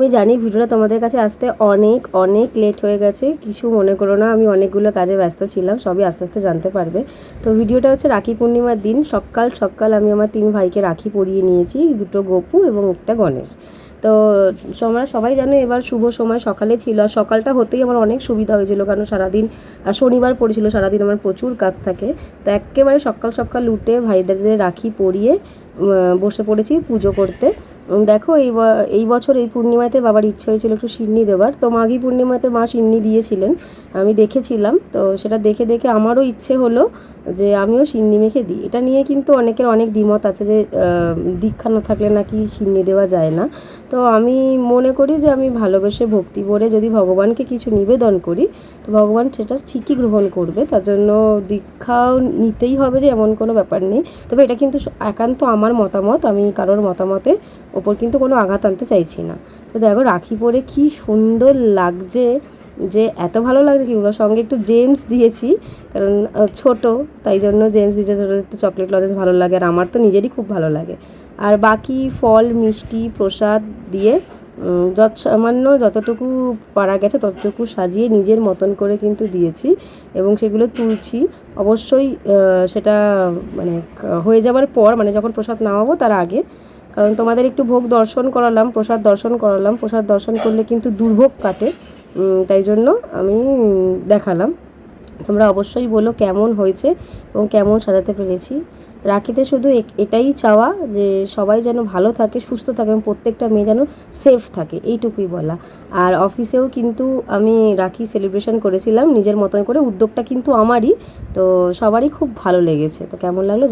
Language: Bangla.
আমি জানি ভিডিওটা তোমাদের কাছে আসতে অনেক অনেক লেট হয়ে গেছে। কিছু মনে করো না, আমি অনেকগুলো কাজে ব্যস্ত ছিলাম, সবই আস্তে আস্তে জানতে পারবে। তো ভিডিওটা হচ্ছে রাখি পূর্ণিমার দিন। সকাল সকাল আমি আমার তিন ভাইকে রাখি পরিয়ে নিয়েছি, দুটো গপু এবং একটা গণেশ। তো তোমরা সবাই জানো এবার শুভ সময়, সকালে ছিল। আর সকালটা হতেই আমার অনেক সুবিধা হয়েছিল, কারণ সারাদিন শনিবার পড়েছিল, সারাদিন আমার প্রচুর কাজ থাকে। তো একেবারে সকাল সকাল উঠে ভাইদের রাখি পরিয়ে বসে পড়েছি পুজো করতে। দেখো, এই এই বছর এই পূর্ণিমাতে বাবার ইচ্ছে হয়েছিল একটু সিন্নি দেওয়ার তো মাঘী পূর্ণিমাতে মা সিন্নি দিয়েছিলেন। আমি দেখেছিলাম। তো সেটা দেখে দেখে আমারও ইচ্ছে হলো যে আমিও সিন্নি মেখে দিই। এটা নিয়ে কিন্তু অনেকের অনেক দ্বিমত আছে যে দীক্ষা না থাকলে নাকি সিন্নি দেওয়া যায় না। তো আমি মনে করি যে আমি ভালোবেসে ভক্তি ভরে যদি ভগবানকে কিছু নিবেদন করি ভগবান সেটা ঠিকই গ্রহণ করবে, তার জন্য দীক্ষাও নিতেই হবে যে এমন কোনো ব্যাপার নেই। তবে এটা কিন্তু একান্ত আমার মতামত, আমি কারোর মতামতে ওপর কিন্তু কোনো আঘাত আনতে চাইছি না। তো দেখো, রাখি পরে কি সুন্দর লাগছে, যে এত ভালো লাগছে কি সঙ্গে একটু জেমস দিয়েছি, কারণ ছোট, তাই জন্য জেমস দিয়েছে, ছোটো, একটু চকলেট লজেস ভালো লাগে, আর আমার তো নিজেরই খুব ভালো লাগে। আর বাকি ফল, মিষ্টি, প্রসাদ দিয়ে যত সামান্য যতটুকু পারা গেছে ততটুকু সাজিয়ে নিজের মতন করে কিন্তু দিয়েছি এবং সেগুলো তুলছি। অবশ্যই সেটা মানে হয়ে যাওয়ার পর মানে যখন প্রসাদ নামাবো তার আগে, কারণ তোমাদের একটু ভোগ দর্শন করালাম, প্রসাদ দর্শন করালাম, প্রসাদ দর্শন করলে কিন্তু দুর্ভোগ কাটে। তাই জন্য আমি দেখালাম। তোমরা অবশ্যই বলো কেমন হয়েছে এবং কেমন সাজাতে পেরেছি। রাখিতে শুধু এটাই চাওয়া যে সবাই যেন ভালো থাকে, সুস্থ থাকে এবং প্রত্যেকটা মেয়ে যেন সেফ থাকে, এইটুকুই বলা আর অফিসেও কিন্তু আমি রাখি সেলিব্রেশন করেছিলাম, নিজের মতন করে উদ্যোগটা কিন্তু আমারই, তো সবারই খুব ভালো লেগেছে তো কেমন লাগল।